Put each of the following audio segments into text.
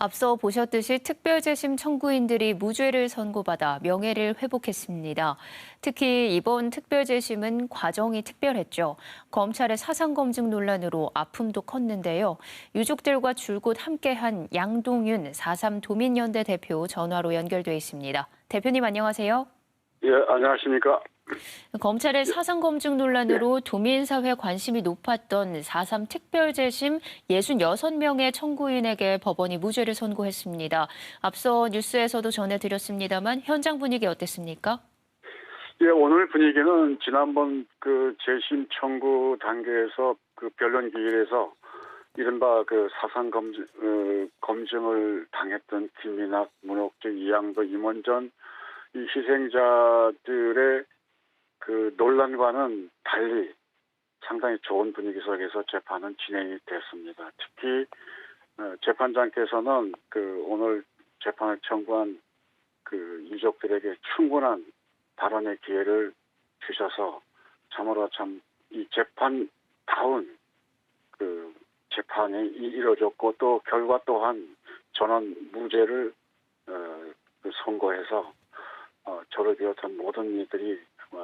앞서 보셨듯이 특별재심 청구인들이 무죄를 선고받아 명예를 회복했습니다. 특히 이번 특별재심은 과정이 특별했죠. 검찰의 사상검증 논란으로 아픔도 컸는데요. 유족들과 줄곧 함께한 양동윤 4.3 도민연대 대표 전화로 연결돼 있습니다. 대표님 안녕하세요. 예, 안녕하십니까. 검찰의 사상검증 논란으로 도민사회 관심이 높았던 4.3 특별재심 66명의 청구인에게 법원이 무죄를 선고했습니다. 앞서 뉴스에서도 전해드렸습니다만 현장 분위기 어땠습니까? 예, 오늘 분위기는 지난번 그 재심 청구 단계에서 그 변론 기일에서 이른바 그 사상 검증 어, 검증을 당했던 김민학, 문옥재, 이양도, 임원전 이 희생자들의 그 논란과는 달리 상당히 좋은 분위기 속에서 재판은 진행이 됐습니다. 특히 어, 재판장께서는 그 오늘 재판을 청구한 그 유족들에게 충분한 발언의 기회를 주셔서 참으로 참 이 재판다운 그 재판이 이- 이루어졌고 또 결과 또한 전원 무죄를 어, 그 선고해서 어, 저를 비롯한 모든 이들이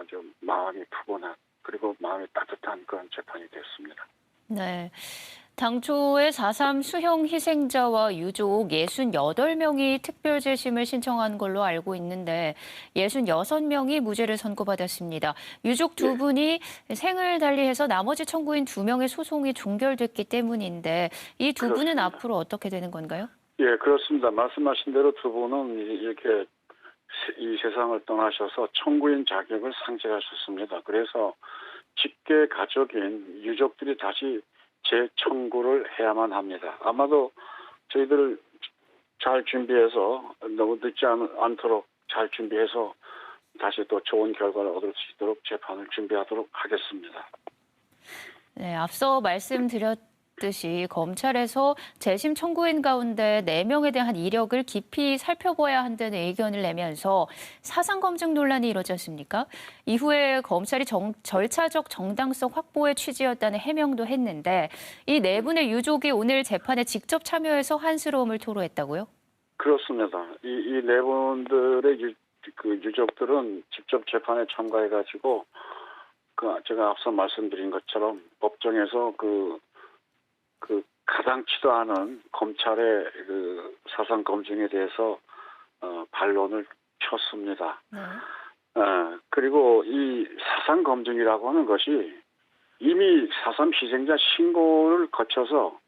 아주 마음이 푸근한 그리고 마음이 따뜻한 그런 재판이 됐습니다. 네. 당초에 4.3 수형 희생자와 유족 68명이 특별재심을 신청한 걸로 알고 있는데 66명이 무죄를 선고받았습니다. 유족 두 네. 분이 생을 달리해서 나머지 청구인 두 명의 소송이 종결됐기 때문인데 이 두 분은. 앞으로 어떻게 되는 건가요? 예, 그렇습니다. 말씀하신 대로 두 분은 이- 이렇게 세- 이 세상을 떠나셔서 청구인 자격을 상실하셨습니다. 그래서 직계 가족인 유족들이 다시 재청구를 해야만 합니다. 아마도 저희들 잘 준비해서 너무 늦지 않, 않도록 잘 준비해서 다시 또 좋은 결과를 얻을 수 있도록 재판을 준비하도록 하겠습니다. 네, 앞서 말씀드렸 듯이 검찰에서 재심 청구인 가운데 4명에 대한 이력을 깊이 살펴봐야 한다는 의견을 내면서 사상 검증 논란이 이뤄졌습니까? 이후에 검찰이 정- 절차적 정당성 확보의 취지였다는 해명도 했는데 이 네 분의 유족이 오늘 재판에 직접 참여해서 한스러움을 토로했다고요? 그렇습니다. 이, 이네 분들의 유, 그 유족들은 직접 재판에 참가해가지고, 그, 제가 앞서 말씀드린 것처럼 법정에서 그, 그, 가당치도 않은 검찰의 그 사상 검증에 대해서, 어, 반론을 쳤습니다. 네. 어, 그리고 이 사상 검증이라고 하는 것이 이미 사삼 희생자 신고를 거쳐서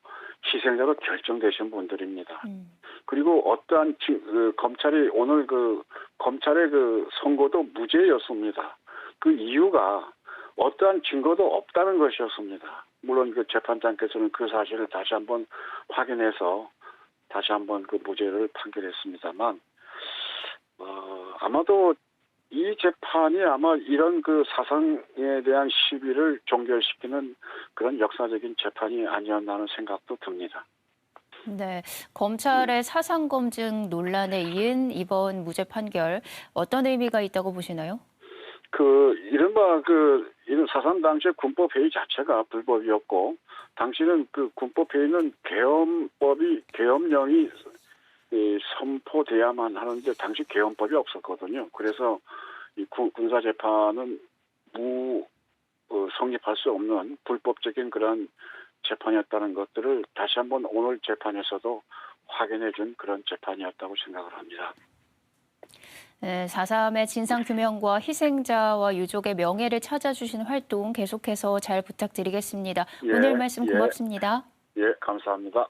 희생자로 결정되신 분들입니다. 음, 그리고 어떠한 지- 그 검찰이 오늘 그 검찰의 그 선고도 무죄였습니다. 그 이유가 어떠한 증거도 없다는 것이었습니다. 물론 그 재판장께서는 그 사실을 다시 한번 확인해서 다시 한번 그 무죄를 판결했습니다만 어, 아마도 이 재판이 아마 이런 그 사상에 대한 시비를 종결시키는 그런 역사적인 재판이 아니었나 하는 생각도 듭니다. 네, 검찰의 사상 검증 논란에 이은 이번 무죄 판결 어떤 의미가 있다고 보시나요? 그 이른바 그 이런 사상 당시의 군법 회의 자체가 불법이었고 당시는 그 군법 회의는 계엄법이 계엄령이 이 선포돼야만 하는데 당시 계엄법이 없었거든요. 그래서 이 군- 군사 재판은 무 어, 성립할 수 없는 불법적인 그런 재판이었다는 것들을 다시 한번 오늘 재판에서도 확인해 준 그런 재판이었다고 생각을 합니다. 네, 4.3의 진상규명과 희생자와 유족의 명예를 찾아주시는 활동 계속해서 잘 부탁드리겠습니다. 예, 오늘 말씀 예. 고맙습니다. 예, 감사합니다.